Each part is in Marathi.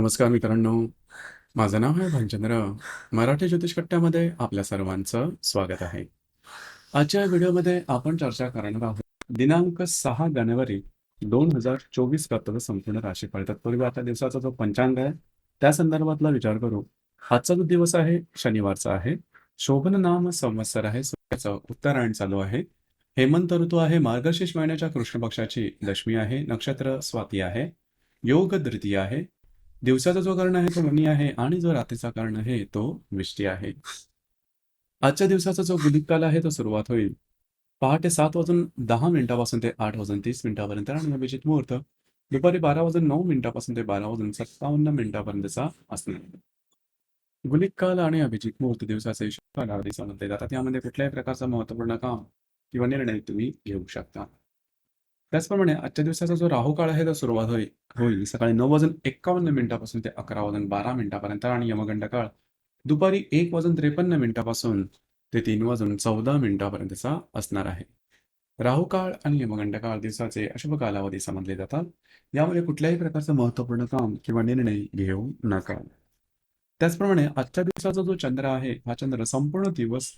नमस्कार मित्रांनो. माझं नाव आहे भानचंद्र. मराठी ज्योतिष कट्ट्यामध्ये आपल्या सर्वांचं स्वागत आहे. आजच्या व्हिडिओमध्ये आपण चर्चा करणार आहोत. दिनांक सहा जानेवारी दोन हजार चोवीस करता संपूर्ण राशीफळ तत्पूर्वी आता दिवसाचा जो पंचांग आहे त्या संदर्भातला विचार करू. आजचा जो दिवस आहे शनिवारचा आहे. शोभन नाम संवत्सर आहे. सूर्याचं उत्तरायण चालू आहे. हेमंत ऋतू आहे. मार्गशीर्ष महिन्याच्या कृष्ण पक्षाची दशमी आहे. नक्षत्र स्वाती आहे. योग द्वितीय आहे. दिवसाचा जो कर्ण आहे तो मनी आहे आणि जो रात्रीचा कर्ण आहे तो विष्टी आहे. आजच्या दिवसाचा जो गुलिक काल आहे तो सुरुवात होईल. पहाटे सात वाजून दहा मिनिटापासून ते आठ वाजून तीस मिनिटापर्यंत आणि अभिजित मुहूर्त. दुपारी बारा वाजून नऊ मिनिटापासून ते बारा वाजून सत्तावन्न मिनिटापर्यंतचा असणार गुलिक काल आणि अभिजित मुहूर्त दिवसाचे हिशोब कालावधी समजले जातात. यामध्ये कुठल्याही प्रकारचं महत्त्वपूर्ण काम किंवा निर्णय तुम्ही घेऊ शकता. त्याचप्रमाणे आजच्या दिवसाचा जो राहू काळ आहे तो सुरुवात होईल होईल. सकाळी नऊ वाजून एक्कावन्न मिनिटापासून ते अकरा वाजून बारा मिनिटापर्यंत आणि यमगंड काळ. दुपारी एक वाजून त्रेपन्न मिनिटापासून ते तीन वाजून चौदा मिनिटापर्यंतचा असणार आहे. राहू काळ आणि यमगंड काळ दिवसाचे अशुभ कालावधी समजले जातात. यामध्ये कुठल्याही प्रकारचं महत्त्वपूर्ण काम किंवा निर्णय घेऊ नका. त्याचप्रमाणे आजच्या दिवसाचा जो चंद्र आहे हा चंद्र संपूर्ण दिवस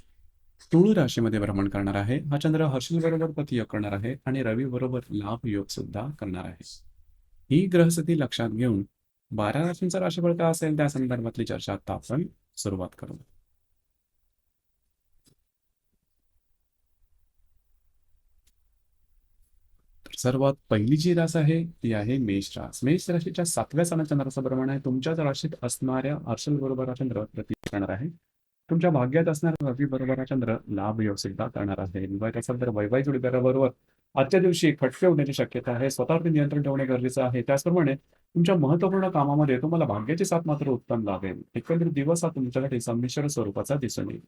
तुळू राशीमध्ये भ्रमण करणार आहे. हा चंद्र हर्षल बरोबर पतियोग करणार आहे आणि रवी बरोबर लाभ योग सुद्धा करणार आहे. ही ग्रहस्थिती लक्षात घेऊन बारा राशींचा राशीफळ काय असेल? त्या संदर्भातली चर्चा आता आपण सुरुवात करू. सर्वात पहिली जी रास आहे ती आहे मेष रास मेष राशीच्या सातव्या सणा चंद्राचं भ्रमण आहे. तुमच्याच राशीत असणाऱ्या हर्षल बरोबर हा चंद्र प्रती करणार आहे. तुमच्या भाग्यात असणारा रवी बरोबर हा चंद्र लाभ योग करणार आहे. विवाहित असेल तर वैवाहिक जोडीदाराबरोबर आजच्या दिवशी फटके होण्याची शक्यता आहे. स्वतःवरती नियंत्रण ठेवणे गरजेचं आहे. त्याचप्रमाणे तुमच्या महत्त्वपूर्ण कामामध्ये तुम्हाला भाग्याची साथ मात्र उत्तम लाभेल एकंदरीत दिवस हा तुमच्यासाठी संमिश्र स्वरूपाचा दिसून येईल.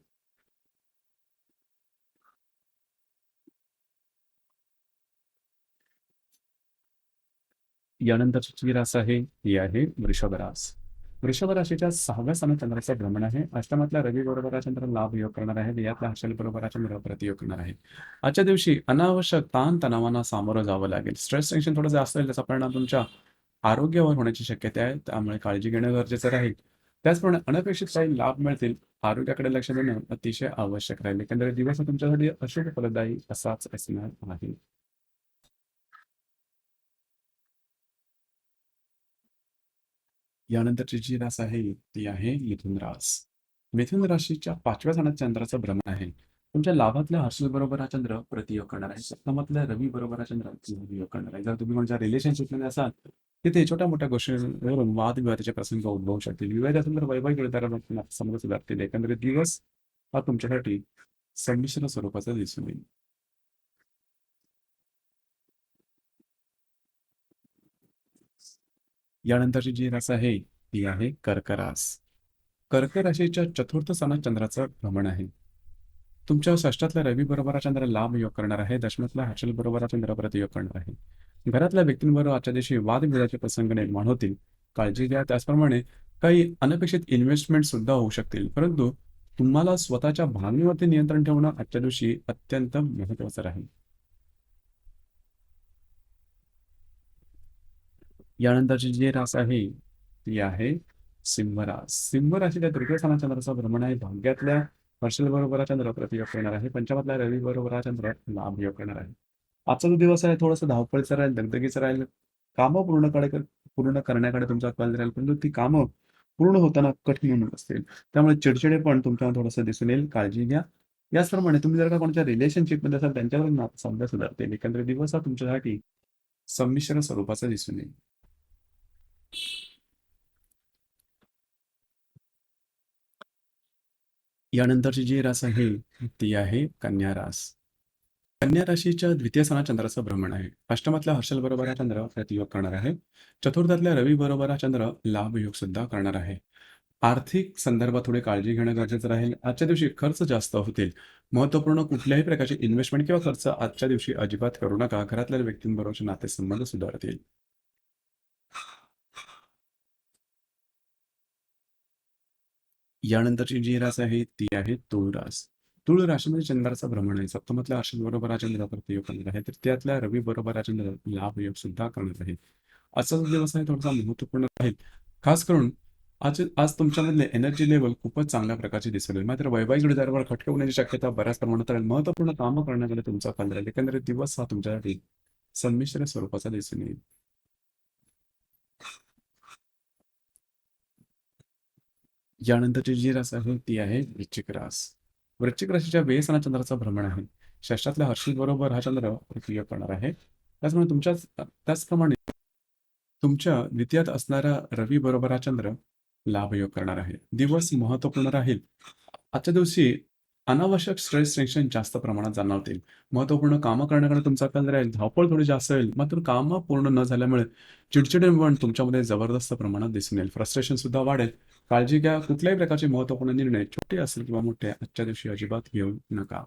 यानंतरची जी रास आहे. ही आहे वृषभ रास वृषभ राशीच्या सहाव्या स्थानात चंद्राचं भ्रमण आहे. अष्टमातल्या रवी बरोबर चंद्र लाभ योग करणार आहे. यातल्या हर्षल बरोबर चंद्र प्रतियोग करणार आहे. आजच्या दिवशी अनावश्यक ताण तणावांना सामोरं जावं लागेल. स्ट्रेस टेन्शन थोडं जास्त आहे त्याचा परिणाम तुमच्या आरोग्यावर होण्याची शक्यता आहे. त्यामुळे काळजी घेणं गरजेचं राहील. त्याचप्रमाणे अनपेक्षित काही लाभ मिळतील आरोग्याकडे लक्ष देणं अतिशय आवश्यक राहील. एकंदरीत दिवस तुमच्यासाठी अशुभ फलदायी असाच असणार आहे. यानंतरची जी रास आहे ती आहे मिथुन रास. मिथुन राशीच्या पाचव्या स्थानात चंद्राचं भ्रमण आहे. तुमच्या लाभातल्या हर्षल बरोबर हा चंद्र प्रतियोग करणार आहे. सप्तमातल्या रवी बरोबर हा चंद्र योग करणार आहे. जर तुम्ही म्हणजे कोणत्या रिलेशनशिपमध्ये असाल तिथे छोट्या मोठ्या गोष्टीवरून वादविवादाचे प्रसंग उद्भवू शकतील. विवाहित असेल तर वैवाहिक समज सुधारतील एकंदरीत दिवस हा तुमच्यासाठी संमिश्र स्वरूपाचा दिसून येईल. यानंतरची जी रास आहे ती आहे कर्क रास कर्क राशीच्या चतुर्थ स्थानात चंद्राचं भ्रमण आहे. तुमच्या षष्टातल्या रवी बरोबर चंद्र लाभ योग करणार आहे दशमातला हर्षल बरोबर चंद्र चंद्र प्रतियोग करणार आहे. घरातल्या व्यक्तींबरोबर आजच्या दिवशी वादविवादाचे प्रसंग निर्माण होतील. काळजी घ्या त्याचप्रमाणे काही अनपेक्षित इन्व्हेस्टमेंट सुद्धा होऊ शकतील. परंतु तुम्हाला स्वतःच्या भावनेवरती नियंत्रण ठेवणं आजच्या दिवशी अत्यंत महत्वाचं राहील. यानंतरची जी रास आहे ती आहे सिंह रास. सिंह तृतीय स्थानाच्या चंद्राचं भ्रमण आहे. भाग्यातल्या हर्षल बरोबर चंद्र प्रतियोग करणार आहे. पंचमातल्या रवी बरोबर चंद्र लाभ योग करणार आहे. आजचा जो दिवस आहे थोडासा धावपळीचा राहील दगदगीचा राहील. कामं पूर्णकडे पूर्ण करण्याकडे तुमचा कल राहील. परंतु ती कामं पूर्ण होताना कठीण होऊन असतील त्यामुळे चिडचिडे पण तुमच्यावर थोडंसं दिसून येईल. काळजी घ्या. याचप्रमाणे तुम्ही जर का कोणत्या रिलेशनशिपमध्ये असाल त्यांच्यावर नातं समजा सुधारतील एकंदरीत दिवस हा तुमच्यासाठी संमिश्र स्वरूपाचा दिसून येईल. यानंतरची जी रास आहे ती आहे कन्या रास. कन्या राशीच्या द्वितीय स्थानात चंद्राचं भ्रमण आहे. अष्टमातल्या हर्षल बरोबर हा चंद्र प्रतियोग करणार आहे. चतुर्थातल्या रवी बरोबर हा चंद्र लाभ योग सुद्धा करणार आहे. आर्थिक संदर्भात थोडी काळजी घेणं गरजेचं राहील. आजच्या दिवशी खर्च जास्त होतील. महत्त्वपूर्ण कुठल्याही प्रकारचे इन्व्हेस्टमेंट किंवा खर्च आजच्या दिवशी अजिबात करू नका. घरातल्या व्यक्तींबरोबरचे नातेसंबंध सुधारतील. यानंतरची जी रास आहे ती आहे तुळ रास तुळ राशीमध्ये चंद्राचा भ्रमण आहे. सप्तमातल्या अश्विन बरोबर हा चंद्र करणार आहे. तर त्यातल्या रवी बरोबर हा चंद्र लाभ योग सुद्धा करणार आहे. आजचा जो दिवस आहे थोडासा महत्त्वपूर्ण राहील खास करून आज आज तुमच्यामधले एनर्जी लेवल खूपच चांगल्या प्रकारची दिसून मात्र वैवाहिक जोडीदारावर खटके होण्याची शक्यता बऱ्याच प्रमाणात राहील महत्त्वपूर्ण कामं करण्याकडे तुमचा कल राहील एकंदरीत दिवस हा तुमच्यासाठी संमिश्र स्वरूपाचा दिसून येईल. यानंतरची जी रास आहे ती आहे वृश्चिक रास. वृश्चिक राशीच्या बेस आणि चंद्राचा भ्रमण आहे. षष्टातल्या हर्षित बरोबर हा चंद्र उपयोग करणार आहे. त्याचमुळे तुमच्याच त्याचप्रमाणे तुमच्या द्वितीयात असणारा रवी बरोबर हा चंद्र लाभयोग करणार आहे. दिवस महत्त्वपूर्ण राहील. आजच्या दिवशी अनावश्यक स्ट्रेस टेन्शन जास्त प्रमाणात जाणवतील. महत्त्वपूर्ण कामं करण्याकडे तुमचा कल राहील. धावपळ थोडी जास्त होईल. मात्र कामं पूर्ण न झाल्यामुळे चिडचिडेपण तुमच्यामध्ये जबरदस्त प्रमाणात दिसून येईल. फ्रस्ट्रेशन सुद्धा वाढेल. काळजी घ्या. कुठल्याही प्रकारचे महत्त्वपूर्ण निर्णय छोटे असेल किंवा मोठे आजच्या दिवशी अजिबात घेऊ नका.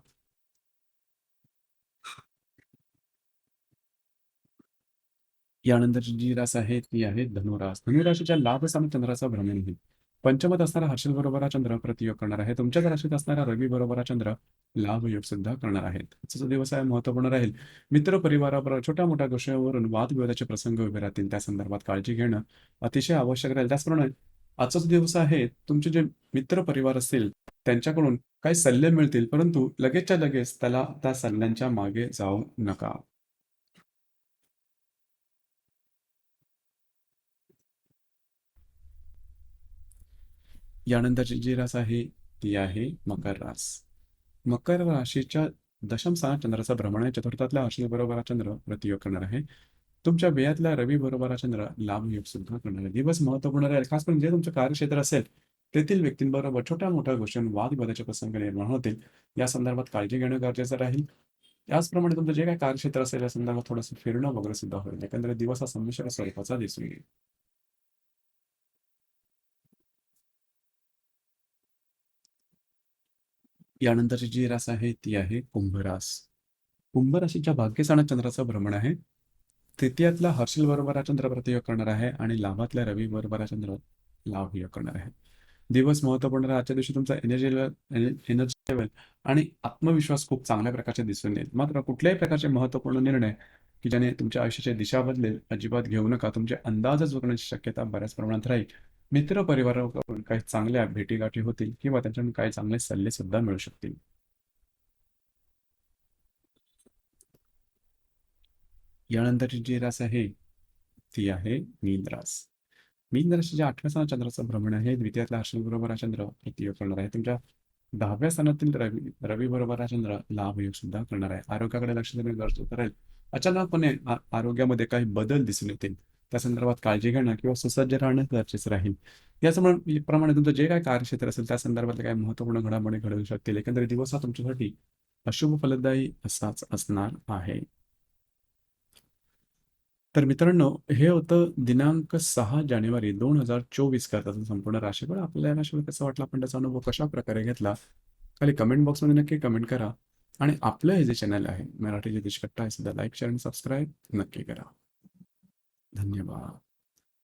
यानंतरची जी रास आहे ती आहे धनुरास. धनुराशीच्या लाभ आणि चंद्राचा भ्रमण होईल. पंचमत असणारा हर्षल बरोबर हा चंद्र प्रतियोग करणार आहे. तुमच्याच राशीत असणारा रवी बरोबर हा चंद्र लाभ योग सुद्धा करणार आहेत आजचा दिवस आहे महत्त्वपूर्ण राहील. मित्र परिवाराबरोबर छोट्या मोठ्या गोष्टीवरून वादविवादाचे प्रसंग उभे राहतील. त्या संदर्भात काळजी घेणं अतिशय आवश्यक राहील. त्याचप्रमाणे आजचा जो दिवस आहे तुमचे जे मित्र परिवार असतील त्यांच्याकडून काही सल्ले मिळतील परंतु लगेचच्या लगेच त्याला त्या सल्ल्यांच्या मागे जाऊ नका. यानंतरची जी रास आहे ती आहे मकर रास. मकर राशीच्या दशम सहा चंद्राचा भ्रमण आहे चतुर्थातल्या राशीबरोबर चंद्र प्रतियोग करणार आहे. तुमच्या वेळातल्या रवी बरोबर चंद्र लाभ योग सुद्धा करणार दिवस महत्त्वपूर्ण राहील. खास करून जे तुमचं कार्यक्षेत्र असेल तेथील व्यक्तींबरोबर छोट्या मोठ्या गोष्टींवर वादविवादाचे प्रसंग निर्माण होतील. या संदर्भात काळजी घेणं गरजेचं राहील. त्याचप्रमाणे तुमचं जे काही कार्यक्षेत्र असेल या संदर्भात थोडंसं फिरणं वगैरे सुद्धा होईल. एकंदरीत दिवस हा संमिश्र स्वरूपाचा दिसून येईल. यानंतरची जी रास आहे ती आहे कुंभरास. कुंभ राशीच्या भाग्यस्थानात चंद्राचं भ्रमण आहे. तृतीयातला हर्षल बरोबर चंद्र प्रतियोग करणार आहे आणि लाभातल्या रवी बरोबर चंद्र लाभ योग करणार आहे. दिवस महत्त्वपूर्ण आजच्या दिवशी तुमचा एनर्जी लेवल एनर्जी लेवल आणि आत्मविश्वास खूप चांगल्या प्रकारचे दिसून येईल. मात्र कुठल्याही प्रकारचे महत्त्वपूर्ण निर्णय की ज्याने तुमच्या आयुष्याची दिशा बदलेल अजिबात घेऊ नका तुमचे अंदाजच बघण्याची शक्यता बऱ्याच प्रमाणात राहील. मित्र परिवाराकडून काही चांगल्या भेटीगाठी होतील किंवा त्यांच्याकडून काही चांगले सल्ले सुद्धा मिळू शकतील. यानंतरची जी रास आहे ती आहे मीन रास. मीन राशीच्या आठव्या स्थानात चंद्राचं भ्रमण आहे द्वितीयातला हर्षल बरोबर हा चंद्र प्रतियोग करणार आहे. तुमच्या दहाव्या स्थानातील रवी रवी बरोबर हा चंद्र लाभ योग सुद्धा करणार आहे. आरोग्याकडे लक्ष देणे गरजेचं राहील अचानकपणे आरोग्यामध्ये काही बदल दिसून येतील. त्या संदर्भात काळजी घेणं किंवा सुसज्ज राहणं गरजेचं राहील. याचप्रमाणे प्रमाणे तुमचं जे काही कार्यक्षेत्र असेल त्या संदर्भातले काही महत्त्वपूर्ण घडामोडी घडवू शकतील. एकंदरीत दिवस हा तुमच्यासाठी अशुभ फलदायी असाच असणार आहे. तर मित्रांनो हे होतं दिनांक सहा जानेवारी दोन हजार चोवीस करताचं संपूर्ण राशीफळ आपल्याला या राशीफळ कसं वाटलं? आपण त्याचा अनुभव कशा प्रकारे घेतला? खाली कमेंट बॉक्समध्ये नक्की कमेंट करा. आणि आपलं हे जे चॅनल आहे मराठी ज्योतिष कट्टा आहे सुद्धा लाईक शेअर आणि सबस्क्राईब नक्की करा. धन्यवाद.